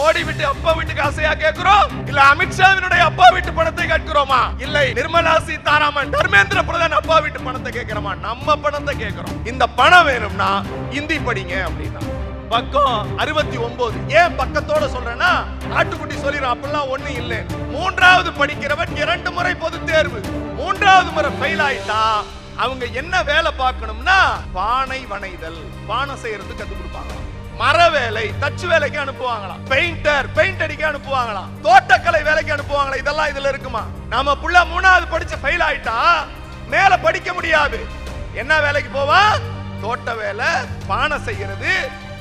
மோடி வீட்டு அப்பா வீட்டுக்கு ஆசையா கேட்கிறோம்? இல்ல அமித்ஷாவினுடைய அப்பா வீட்டு பணத்தை கேட்கிறோமா இல்லை நிர்மலா சீதாராமன் தர்மேந்திர பிரதான் அப்பா வீட்டு பணத்தை கேட்கிறோமா? நம்ம பணத்தை கேட்கிறோம். இந்த பணம் வேணும்னா இந்தி படிங்க அப்படின்னா. பக்கம் அறுபத்தி ஒன்பது ஏன் பக்கத்தோட சொல்றேன்னா ஆட்டுக்குட்டி சொல்லிடும் அப்படிலாம் ஒண்ணு இல்லை. மூன்றாவது படிக்கிறவன் இரண்டு முறை பொது தேர்வு. மூன்றாவது முறை ஃபெயில் ஆயிட்டா அவங்க என்ன வேலை பார்க்கணும்னா பானை வனைதல் பானை செய்யறது கத்து கொடுப்பாங்க. மர வேலை தச்சு வேலைக்கு அனுப்புவாங்களாம். பெயிண்டர் பெயிண்ட் அடிக்க அனுப்புவாங்களாம். தோட்டக்கலை வேலைக்கு அனுப்புவாங்களா இதெல்லாம் இதுல இருக்குமா? நம்ம புள்ள மூணாவது படிச்சு ஃபெயில் ஆயிட்டா மேல படிக்க முடியாது. என்ன வேலைக்கு போவான் தோட்ட வேலை பானை செய்யறது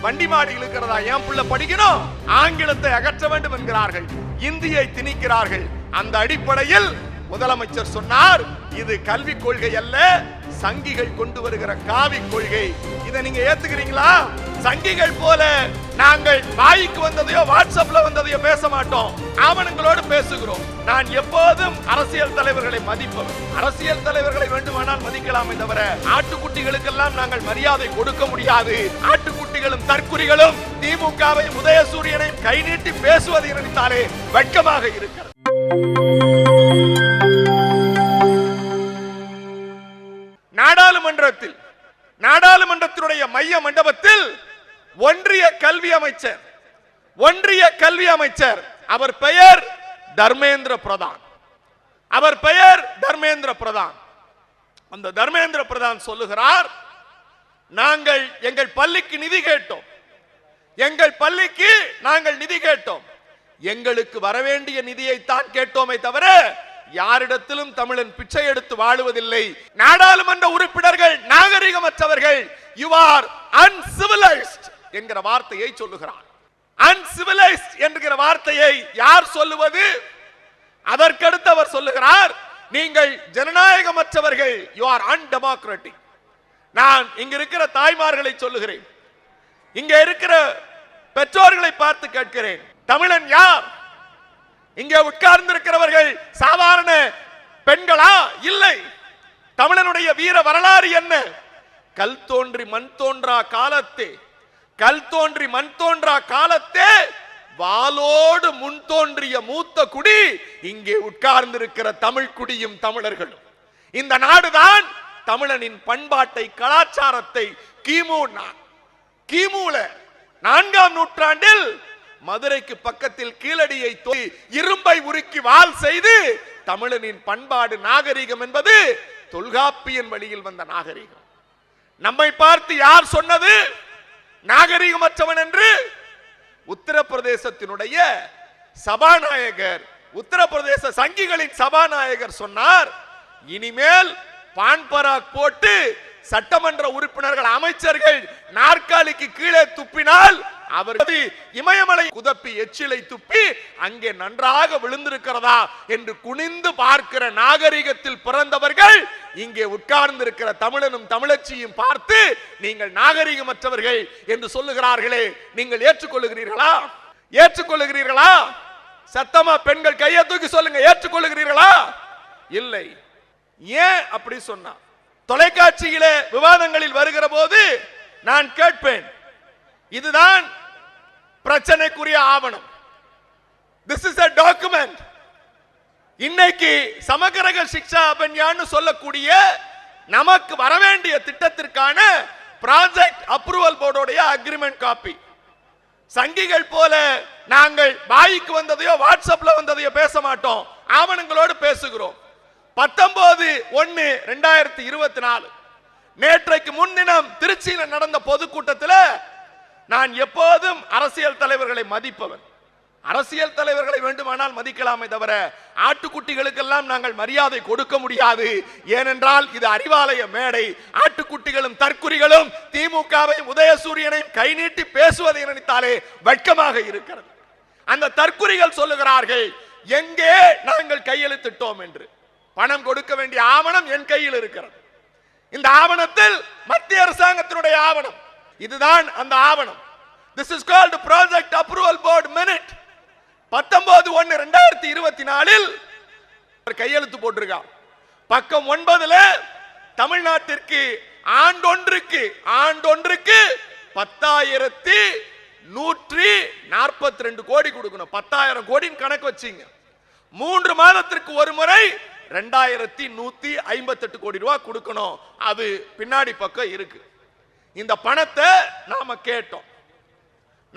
வண்டி மாடி இழுக்கிறதா ஏன் புள்ள படிக்கணும்? ஆங்கிலத்தை அகற்ற வேண்டும் என்கிறார்கள். இந்தியை திணிக்கிறார்கள். அந்த அடிப்படையில் முதலமைச்சர் சொன்னார் இது கல்வி கொள்கை அல்ல சங்கிகள் கொண்டு வருகிற காவி கொள்கை. இதை நீங்க ஏத்துக்கிறீங்களா? சங்கிகள் போல நாங்கள் வாய்க்கு வந்ததையோ வாட்ஸ்அப்ல வந்ததையோ பேச மாட்டோம். ஆவணங்களோடு பேசுகிறோம். நான் எப்போதும் அரசியல் தலைவர்களை மதிப்பவர் அரசியல் தலைவர்களை வேண்டுமானால் மதிக்கலாமே தவிர ஆட்டுக்குட்டிகளுக்கெல்லாம் நாங்கள் மரியாதை கொடுக்க முடியாது. ஆட்டுக்குட்டிகளும் தற்குறிகளும் திமுகவை உதயசூரியனை கை நீட்டி பேசுவது நினைத்தாலே வெட்கமாக இருக்கிறது. நாடாளுமன்றத்தில் நாடாளுமன்றத்தினுடைய மைய மண்டபத்தில் ஒன்றிய கல்வி அமைச்சர் ஒன்றிய கல்வி அமைச்சர். அவர் பெயர் தர்மேந்திர பிரதான். அவர் பெயர் தர்மேந்திர பிரதான். அந்த தர்மேந்திர பிரதான் சொல்லுகிறார் நாங்கள் எங்கள் பள்ளிக்கு நிதி கேட்டோம். எங்கள் பள்ளிக்கு நாங்கள் நிதி கேட்டோம். எங்களுக்கு வரவேண்டிய நிதியைத்தான் கேட்டோமே தவிர யாரிடத்திலும் தமிழன் பிச்சை எடுத்து வாழுவதில்லை. நாடாளுமன்ற உறுப்பினர்கள் நாகரிகமற்றவர்கள் யூ ஆர் அன்சிவிலைஸ்ட் என்கிற வார்த்தையை சொல்லுகிறார் அன்சிவிலைஸ்ட் என்கிற வார்த்தையை யார் சொல்லுவது? அதற்கடுத்து அவர் சொல்லுகிறார் நீங்கள் ஜனநாயகமற்றவர்கள். யூ ஆர் அன்டெமோக்ராட்டிக் நான் இங்க இருக்கிற தாய்மார்களை சொல்லுகிறேன். இங்க இருக்கிற பெற்றோர்களை பார்த்து கேட்கிறேன். தமிழன் யார்? இங்கே உட்கார்ந்திருக்கிறவர்கள் சாதாரண பெண்களா? இல்லை. தமிழனுடைய வீர வரலாறு என்ன? கல் தோன்றி மண் தோன்றா காலத்தே. கல் தோன்றி மண் தோன்றா காலத்தே வாளோடு முன் தோன்றிய மூத்த குடி இங்கே உட்கார்ந்திருக்கிற தமிழ் குடியும் தமிழர்களும். இந்த நாடுதான் தமிழனின் பண்பாட்டை கலாச்சாரத்தை கிமு கிமுல நான்காம் நூற்றாண்டில் மதுரைக்கு பக்கத்தில் கீழடியை தோய் இரும்பை உருக்கி வாள் செய்து தமிழனின் பண்பாடு நாகரிகம் என்பது தொல்காப்பியன் வழியில் வந்த நாகரிகம். நம்மை பார்த்து யார் சொன்னது? நாகரிகமற்றவன் என்று உத்தரப்பிரதேசத்தினுடைய சபாநாயகர் உத்தரப்பிரதேச சங்கிகளின் சபாநாயகர் சொன்னார் இனிமேல் பான்பராக் போட்டு சட்டமன்ற உறுப்பினர்கள் அமைச்சர்கள் நாற்காலிக்கு கீழே துப்பினால் அவரது இமயமலை குதப்பி எச்சிலை துப்பி அங்கே நன்றாக விழுந்திருக்கிறதா? என்று குனிந்து பார்க்கிற நாகரிகத்தில் பிறந்தவர்கள் இங்கே உட்கார்ந்திருக்கிற தமிழனும் தமிழச்சியும் பார்த்து நீங்கள் நாகரிகமற்றவர்கள் என்று சொல்லுகிறார்களே நீங்கள் ஏற்றுக்கொள்ளுகிறீர்களா? ஏற்றுக்கொள்ளுகிறீர்களா? சத்தமா பெண்கள் கையை தூக்கி சொல்லுங்க ஏற்றுக்கொள்ளுகிறீர்களா? இல்லை. ஏன் அப்படி சொன்னா? தொலைக்காட்சியிலே விவாதங்களில் வருகிற போது நான் கேட்பேன் இதுதான் பிரச்சனைக்குரிய ஆவணம். திஸ் இஸ் அ டாக்குமெண்ட் இன்னைக்கு சமகரக சிக்ஷா அபன்யான்னு சொல்லக்கூடிய நமக்கு வரவேண்டிய திட்டத்திற்கான ப்ராஜெக்ட் அப்ரூவல் போர்டோடைய அக்ரிமெண்ட் காப்பி சங்கிகள் போல நாங்கள் வாய்க்கு வந்ததையோ வாட்ஸ்அப்ல வந்ததையோ பேச மாட்டோம். ஆவணங்களோடு பேசுகிறோம். பத்தொன்பது ஒன்னு ரெண்டாயிரத்தி இருபத்தி நாலு நேற்றைக்கு முன்தினம் திருச்சியில் நடந்த பொதுக்கூட்டத்தில் நான் எப்போதும் அரசியல் தலைவர்களை மதிப்பவன். அரசியல் தலைவர்களை வேண்டுமானால் மதிக்கலாமே தவிர ஆட்டுக்குட்டிகளுக்கெல்லாம் நாங்கள் மரியாதை கொடுக்க முடியாது. ஏனென்றால் இது அறிவாலய மேடை. ஆட்டுக்குட்டிகளும் தற்குறிகளும் திமுகவை உதயசூரியனையும் கை நீட்டி பேசுவதை நினைத்தாலே வெட்கமாக இருக்கிறது. அந்த தற்குறிகள் சொல்லுகிறார்கள் எங்கே நாங்கள் கையெழுத்திட்டோம் என்று. பணம் கொடுக்க வேண்டிய ஆவணம் என் கையில் இருக்கிறது. இந்த ஆவணத்தில் மத்திய அரசாங்கத்தினுடைய ஆவணம். இதுதான் அந்த ஆவணம். This is called project approval board minute பத்தொன்பது ஒன்று ரெண்டாயிரத்தி இருபத்தி நாலில் ஒரு கையெழுத்து போட்டிருக்கான் பக்கம் ஒன்பதுல தமிழ்நாட்டிற்கு ஆண்டொன்றுக்கு ஆண்டொன்றுக்கு பத்தாயிரத்தி நூற்றி நாற்பத்தி ரெண்டு கோடி கொடுக்கணும். பத்தாயிரம் கோடின்னு கணக்கு வச்சிங்க. மூன்று மாதத்திற்கு ஒரு முறை ரெண்டாயிரத்தி நூத்தி ஐம்பத்தெட்டு கோடி ரூபாய் கொடுக்கணும். அது பின்னாடி பக்கம் இருக்கு. இந்த பணத்தை நாம கேட்டோம்.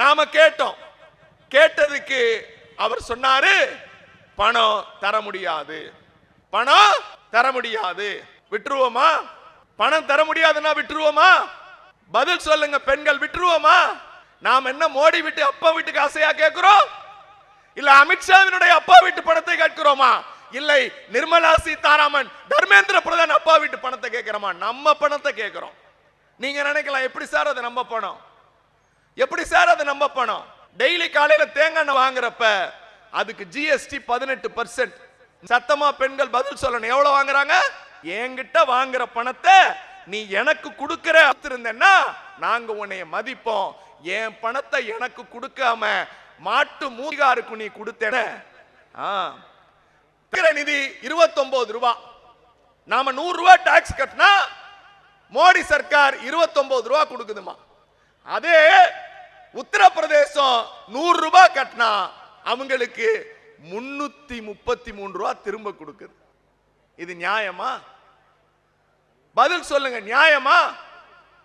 நாம கேட்டோம். கேட்டதுக்கு அவர் சொன்னாரு பணம் தர முடியாது. பணம் தர முடியாது. விட்டுருவோமா? பணம் தர முடியாதுன்னா விட்டுருவோமா? பதில் சொல்லுங்க பெண்கள் விட்டுருவோமா? நாம் என்ன மோடி வீட்டு அப்பா வீட்டுக்கு ஆசையா கேட்கிறோம்? இல்ல அமித்ஷாவினுடைய அப்பா வீட்டு பணத்தை கேட்கிறோமா? இல்லை நிர்மலா சீதாராமன் தர்மேந்திர பிரதான் அப்பா வீட்டு பணத்தை கேட்கிறோமா? நம்ம பணத்தை கேட்கிறோம். நீங்க நினைக்கலாம் எப்படி சார் அது நம்ம பணம்? எப்படி சார் அது நம்ம பணம்? டெய்லி காலையில தேங்காய் எண்ணெய் வாங்குறப்ப அதுக்கு ஜிஎஸ்டி பதினெட்டு பர்சன்ட் சத்தமா பெண்கள் பதில் சொல்லணும். எவ்வளவு வாங்குறாங்க? என்கிட்ட வாங்குற பணத்தை நீ எனக்கு கொடுக்கிற இருந்தேன்னா நாங்க உன்னைய மதிப்போம். என் பணத்தை எனக்கு கொடுக்காம மாட்டு மூலிகாருக்கு நீ கொடுத்தேன? நிதி இருபத்தொன்பது ரூபா. நாம நூறு ரூபாய் டாக்ஸ் கட்டினா மோடி சர்க்கார் 29 ரூபாய் கொடுக்குதுமா. அதே உத்தரப்பிரதேசம் நூறு ரூபாய் கட்டினா அவங்களுக்கு முன்னூத்தி முப்பத்தி மூணு ரூபாய் திரும்ப கொடுக்குது. இது நியாயமா? பதில் சொல்லுங்க நியாயமா?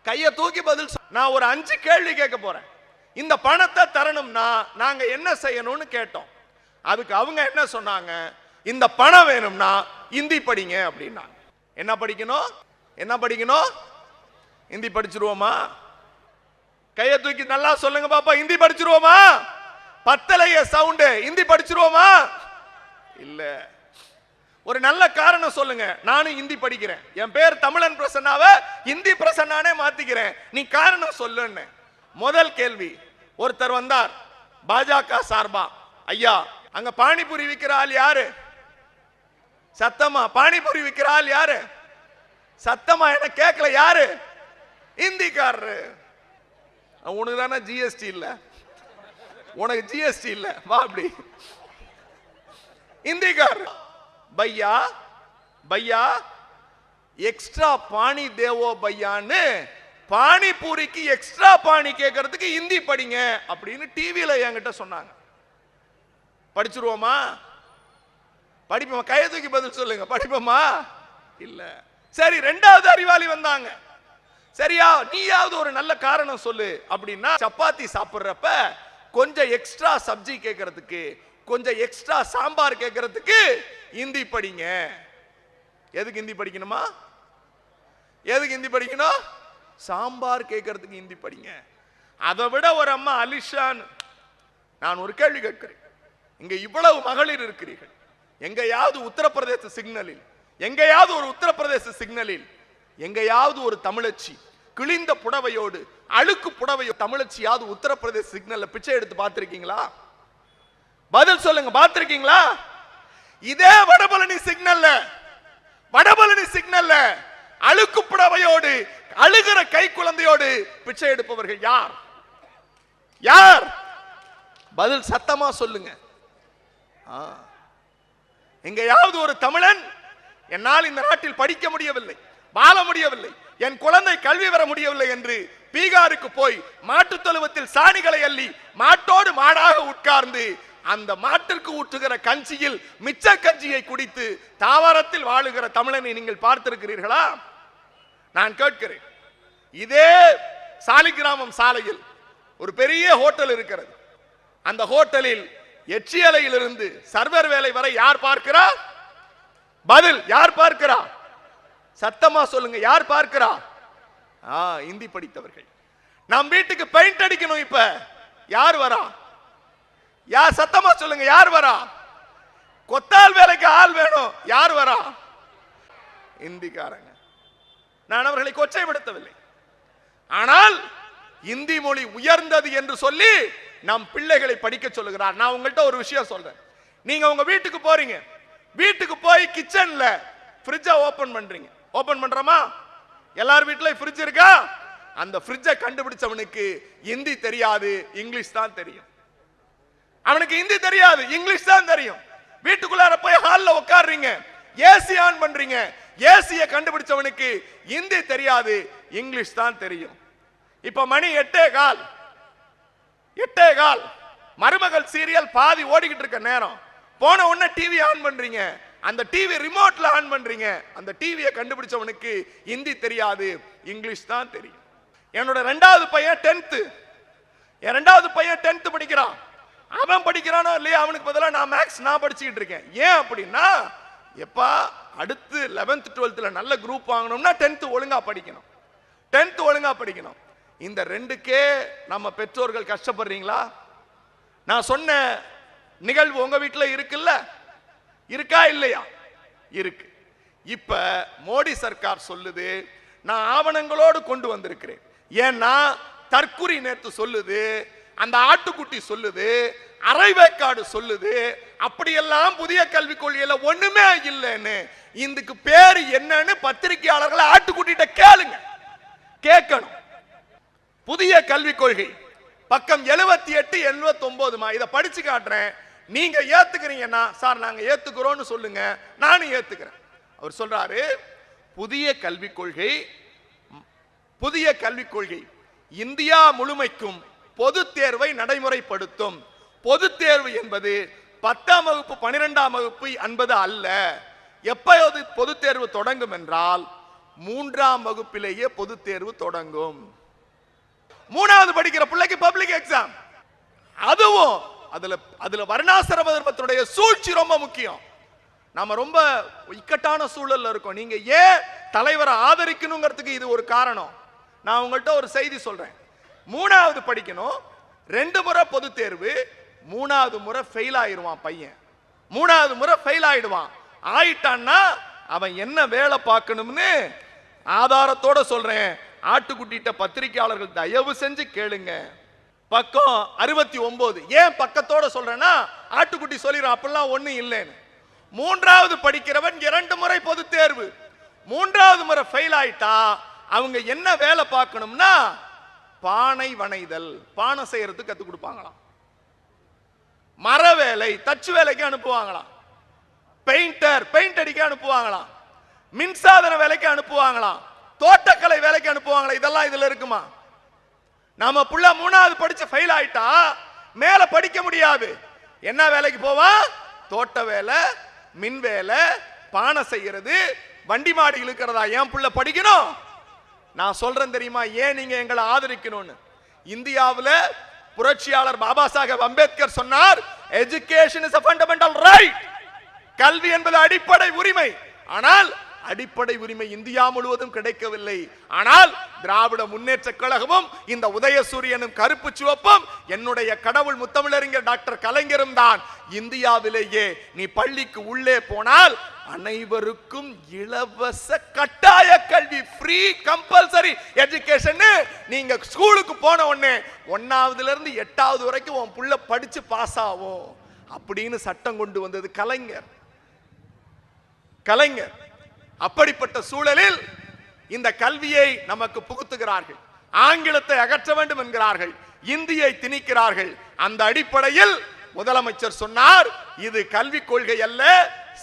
கைய தூக்கி பதில் நான் ஒரு அஞ்சு கேள்வி கேட்க போறேன். இந்த பணத்தை தரணும்னா நாங்க என்ன செய்யணும்னு கேட்டோம். அதுக்கு அவங்க என்ன சொன்னாங்க? இந்த பணம் வேணும்னா இந்தி படிங்க அப்படின்னாங்க. என்ன படிக்கணும்? என்ன படிக்கணும்? இந்தி படிச்சிருவோமா? கையை தூக்கி நல்லா சொல்லுங்க பாப்பா. ஹிந்தி படிச்சிருவோமா? பத்தலைய சவுண்டு ஹிந்தி படிச்சிருவோமா? இல்ல. ஒரு நல்ல காரணம் சொல்லுங்க. நானும் ஹிந்தி படிக்கிறேன். என் பேர் தமிழன் பிரசன்னாவ ஹிந்தி பிரசன்னானே மாத்திக்கிறேன். நீ காரணம் சொல்லுன்னு. முதல் கேள்வி. ஒருத்தர் வந்தார். பாஜக சார்பா? ஐயா அங்க பானிபூரி விற்கிற ஆள் யாரு? சத்தமா? பானிபூரி விற்கிற ஆள் யாரு? சத்தமா? என்ன கேட்கல யாரு? இந்திக்காரரு உனக்கு தானே ஜிஎஸ்டி இல்லை? உனக்கு ஜிஎஸ்டி இல்லை? வா அப்படி. இந்திக்கார் பையா பையா எக்ஸ்ட்ரா பாணி தேவோ பையான்னு பானிபூரிக்கு எக்ஸ்ட்ரா பாணி கேட்கறதுக்கு இந்தி படிங்க அப்படின்னு டிவியில் என்கிட்ட சொன்னாங்க. படிச்சிருவோமா? படிப்போமா? கையை தூக்கி பதில் சொல்லுங்க. படிப்போமா? இல்லை. சரி ரெண்டாவது அறிவாளி வந்தாங்க. சரியா? நீயாவது ஒரு நல்ல காரணம் சொல்லு. அப்படின்னா சப்பாத்தி சாப்பிட்றப்ப கொஞ்சம் எக்ஸ்ட்ரா சப்ஜி கேட்கறதுக்கு கொஞ்சம் எக்ஸ்ட்ரா சாம்பார் கேட்கறதுக்கு ஹிந்தி படிங்க. எதுக்கு ஹிந்தி படிக்கணுமா? எதுக்கு ஹிந்தி படிக்கணும்? சாம்பார் கேட்கறதுக்கு ஹிந்தி படிங்க. அதை விட ஒரு அம்மா அலிஷான் நான் ஒரு கேள்வி கேட்கிறேன். இங்க இவ்வளவு மகளிர் இருக்கிறீர்கள். எங்கேயாவது உத்தரப்பிரதேச சிக்னலில் எங்கேயாவது ஒரு உத்தரப்பிரதேச சிக்னலில் எங்கேயாவது ஒரு தமிழச்சி கிழிந்த புடவையோடு அழுக்கு புடவையோ தமிழச்சியாவது உத்தரப்பிரதேச சிக்னல்ல பிச்சை எடுத்து பார்த்திருக்கீங்களா? பதில் சொல்லுங்க பார்த்திருக்கீங்களா? இதே வடபழனி சிக்னல்ல வடபழனி சிக்னல்ல அழுக்கு புடவையோடு அழுகிற கை குழந்தையோடு பிச்சை எடுப்பவர்கள் யார்? யார்? பதில் சத்தமா சொல்லுங்க. எங்கேயாவது ஒரு தமிழன் என்னால் இந்த நாட்டில் படிக்க முடியவில்லை. வாழ முடியவில்லை. என் குழந்தை கல்வி பெற முடியவில்லை என்று பீகாருக்கு போய் மாட்டுத் தொழுவத்தில் சாணிகளை அள்ளி மாட்டோடு மாடாக உட்கார்ந்து அந்த மாட்டிற்கு ஊற்றுகிற கஞ்சியில் மிச்ச கஞ்சியை குடித்து தாவரத்தில் வாழுகிற தமிழனை நீங்கள் பார்த்திருக்கிறீர்களா? நான் கேட்கிறேன். இதே சாலிகிராமம் சாலையில் ஒரு பெரிய ஹோட்டல் இருக்கிறது. அந்த ஹோட்டலில் எச்சியலையிலிருந்து சர்வர் வேலை வரை யார் பார்க்கிறார்? பதில் யார் பார்க்கிறா சத்தமா சொல்லுங்க யார் பார்க்கிறா? ஆ இந்தி படித்தவர்கள். நம் வீட்டுக்கு பெயிண்ட் அடிக்கணும் இப்ப. யார் வரா? யார் சத்தமா சொல்லுங்க யார் வரா? கொத்தால் வேலைக்கு ஆள் வேணும் யார் வரா? இந்திக்காரங்க. நான் அவர்களை கொச்சைப்படுத்தவில்லை. ஆனால் இந்தி மொழி உயர்ந்தது என்று சொல்லி நம் பிள்ளைகளை படிக்க சொல்லுகிறார். நான் உங்கள்கிட்ட ஒரு விஷயம் சொல்றேன். நீங்க உங்க வீட்டுக்கு போறீங்க. வீட்டுக்கு போய் கிச்சன்ல ஃப்ரிட்ஜை ஓபன் பண்றீங்க. ஓபன் பண்றோமா? எல்லார் வீட்லயும் ஃப்ரிட்ஜ் இருக்கா? அந்த ஃப்ரிட்ஜை கண்டுபிடிச்சவனுக்கு இந்தி தெரியாது இங்கிலீஷ் தான் தெரியும். அவனுக்கு ஹிந்தி தெரியாது இங்கிலீஷ் தான் தெரியும். வீட்டுக்குள்ளார போய் ஹாலில் உட்கார்றீங்க ஏசி ஆன் பண்றீங்க ஏசியை கண்டுபிடிச்சவனுக்கு ஹிந்தி தெரியாது இங்கிலீஷ் தான் தெரியும். இப்ப மணி எட்டே கால். எட்டே கால். மருமகள் சீரியல் பாதி ஓடிக்கிட்டு இருக்க நேரம். போன உடனே டிவி ஆன் பண்றீங்க. அந்த டிவி ரிமோட்ல ஆன் பண்றீங்க. அந்த டிவியை கண்டுபிடிச்சவனுக்கு ஹிந்தி தெரியாது இங்கிலீஷ் தான் தெரியும். என்னோட ரெண்டாவது பையன் டென்த்து என் ரெண்டாவது பையன் டென்த் படிக்கிறான். அவன் படிக்கிறானோ இல்லையா அவனுக்கு பதிலாக நான் மேக்ஸ் நான் படிச்சுக்கிட்டு இருக்கேன். ஏன் அப்படின்னா எப்பா அடுத்து லெவன்த் டுவெல்த்தில் நல்ல குரூப் வாங்கணும்னா டென்த் ஒழுங்காக படிக்கணும். டென்த் ஒழுங்காக படிக்கணும். இந்த ரெண்டுக்கே நம்ம பெற்றோர்கள் கஷ்டப்படுறீங்களா? நான் சொன்ன நிகழ்வு உங்கள் வீட்டில் இருக்குல்ல? இருக்கா இல்லையா? இருக்கு. இப்ப மோடி சர்க்கார் சொல்லுது நான் ஆவணங்களோடு கொண்டு வந்திருக்கிறேன். ஏன்னா தற்குறி நேற்று சொல்லுது அந்த ஆட்டுக்குட்டி சொல்லுது அரைவேக்காடு சொல்லுது அப்படியெல்லாம் புதிய கல்விக் கொள்கையில ஒண்ணுமே இல்லைன்னு. இதுக்கு பேர் என்னன்னு பத்திரிகையாளர்களை ஆட்டுக்குட்டிட்ட கேளுங்க. கேட்கணும். புதிய கல்விக் கொள்கை. பக்கம் எழுபத்தி எட்டு எழுபத்தி ஒன்பதுமா இதை படிச்சு காட்டுறேன். நீங்க ஏத்துக்கிறீங்கன்னா சார் நாங்க ஏத்துக்கிறோம்னு சொல்லுங்க. நானும் ஏத்துக்கிறேன். அவர் சொல்றாரு புதிய கல்விக் கொள்கை புதிய கல்விக் கொள்கை இந்தியா முழுமைக்கும் பொது தேர்வை நடைமுறைப்படுத்தும். பொது தேர்வு என்பது பத்தாம் வகுப்பு பனிரெண்டாம் வகுப்பு என்பது அல்ல. எப்போது பொது தேர்வு தொடங்கும் என்றால் மூன்றாம் வகுப்பிலேயே பொது தேர்வு தொடங்கும். மூணாவது படிக்கிற பிள்ளைக்கு பப்ளிக் எக்ஸாம். அதுவும் அதுல அதுல வர்ணாசிரம தர்மத்தினுடைய சூழ்ச்சி ரொம்ப முக்கியம். நாம ரொம்ப இக்கட்டான சூழல்ல இருக்கோம். நீங்க ஏன் தலைவரை ஆதரிக்கணுங்கிறதுக்கு இது ஒரு காரணம்? நான் உங்கள்கிட்ட ஒரு செய்தி சொல்றேன். மூணாவது படிக்கணும். ரெண்டு முறை பொது தேர்வு மூணாவது முறை ஃபெயில் ஆயிடுவான் பையன். மூணாவது முறை ஃபெயில் ஆயிடுவான். ஆயிட்டான்னா அவன் என்ன வேலை பார்க்கணும்னு ஆதாரத்தோட சொல்றேன். ஆட்டுக்குட்டிட்ட பத்திரிகையாளர்கள் தயவு செஞ்சு கேளுங்க. பக்கம் அறுபத்தி ஒன்பது ஏன் பக்கத்தோட சொல்றேன்னா ஆட்டுக்குட்டி சொல்லிடும் அப்படிலாம் ஒன்றும் இல்லைன்னு. மூன்றாவது படிக்கிறவன் இரண்டு முறை பொது தேர்வு. மூன்றாவது முறை ஃபெயில் ஆயிட்டா அவங்க என்ன வேலை பார்க்கணும்னா பானை வனைதல் பானை செய்யறதுக்கு கற்றுக் கொடுப்பாங்களாம். மர வேலை தச்சு வேலைக்கு அனுப்புவாங்களாம். பெயிண்டர் பெயிண்ட் அடிக்க அனுப்புவாங்களாம். மின்சாதன வேலைக்கு அனுப்புவாங்களாம். தோட்டக்கலை வேலைக்கு அனுப்புவாங்களா இதெல்லாம் இதுல இருக்குமா? நாம புள்ள மூணாவது படிச்சு ஃபெயில் ஆயிட்டா மேல படிக்க முடியாது. என்ன வேலைக்கு போவான் தோட்ட வேலை மின் வேலை பானை செய்யறது வண்டி மாடி இழுக்கிறதா ஏன் புள்ள படிக்கணும்? நான் சொல்றேன் தெரியுமா? ஏன் நீங்க எங்களை ஆதரிக்கணும்னு? இந்தியாவில் புரட்சியாளர் பாபா சாஹேப் அம்பேத்கர் சொன்னார் education is a fundamental right கல்வி என்பது அடிப்படை உரிமை. ஆனால் அடிப்படை உரிமை இந்தியா முழுவதும் கிடைக்கவில்லை. ஆனால் திராவிட முன்னேற்ற கழகமும் இந்த உதயசூரியனும் கருப்பு சிவப்பும் என்னுடைய கடவுள் முத்தமிழறிஞர் டாக்டர் கலைஞரும் தான். இந்தியாவிலேயே நீ பள்ளிக்கு உள்ளே போனால் அனைவருக்கும் இலவச கட்டாய கல்வி ஃப்ரீ கம்பல்சரி எஜுகேஷன் நீங்க ஸ்கூலுக்கு போன உடனே ஒன்னாவதுல இருந்து எட்டாவது வரைக்கும் உன் புள்ள படிச்சு பாஸ் ஆகும். அப்படின்னு சட்டம் கொண்டு வந்தது கலைஞர். கலைஞர். அப்படிப்பட்ட சூழலில் இந்த கல்வியை நமக்கு புகுத்துகிறார்கள். ஆங்கிலத்தை அகற்ற வேண்டும் என்கிறார்கள். இந்தியை திணிக்கிறார்கள். அந்த அடிப்படையில் முதலமைச்சர் சொன்னார் இது கல்விக் கொள்கை அல்ல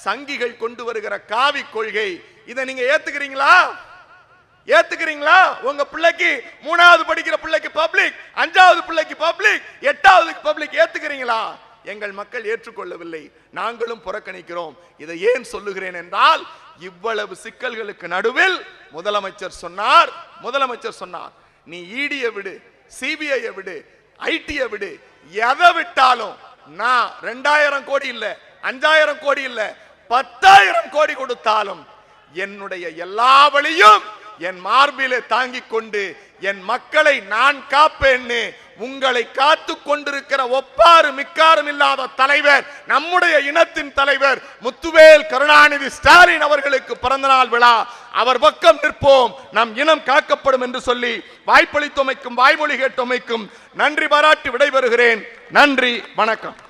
சங்கிகள் கொண்டு வருகிற காவி கொள்கை. இதை நீங்க ஏத்துக்கிறீங்களா? ஏத்துக்கிறீங்களா? உங்க பிள்ளைக்கு மூணாவது படிக்கிற பிள்ளைக்கு பப்ளிக் அஞ்சாவது பிள்ளைக்கு பப்ளிக் எட்டாவதுக்கு பப்ளிக் ஏத்துக்கிறீங்களா? எங்கள் மக்கள் ஏற்றுக்கொள்ளவில்லை. நாங்களும் புறக்கணிக்கிறோம். இதை ஏன் சொல்லுகிறேன் என்றால் இவ்வளவு சிக்கல்களுக்கு நடுவில் முதலமைச்சர் சொன்னார் முதலமைச்சர் சொன்னார் நீ e ஈடிய விடு சிபிஐ விடு ஐடியை விடு எதை விட்டாலும் நான் ரெண்டாயிரம் கோடி இல்லை அஞ்சாயிரம் கோடி இல்லை பத்தாயிரம் கோடி கொடுத்தாலும் என்னுடைய எல்லா வழியும் என் மார்பிலே தாங்கிக் கொண்டு என் மக்களை நான் காப்பேன்னு உங்களை காத்து கொண்டிருக்கிற ஒப்பாறு மிக்காரும் இல்லாத தலைவர் நம்முடைய இனத்தின் தலைவர் முத்துவேல் கருணாநிதி ஸ்டாலின் அவர்களுக்கு பிறந்தநாள் விழா. அவர் பக்கம் நிற்போம். நம் இனம் காக்கப்படும் என்று சொல்லி வாய்ப்பளித்தமைக்கும் வாய்மொழி கேட்டமைக்கும் நன்றி பாராட்டி விடைபெறுகிறேன். நன்றி வணக்கம்.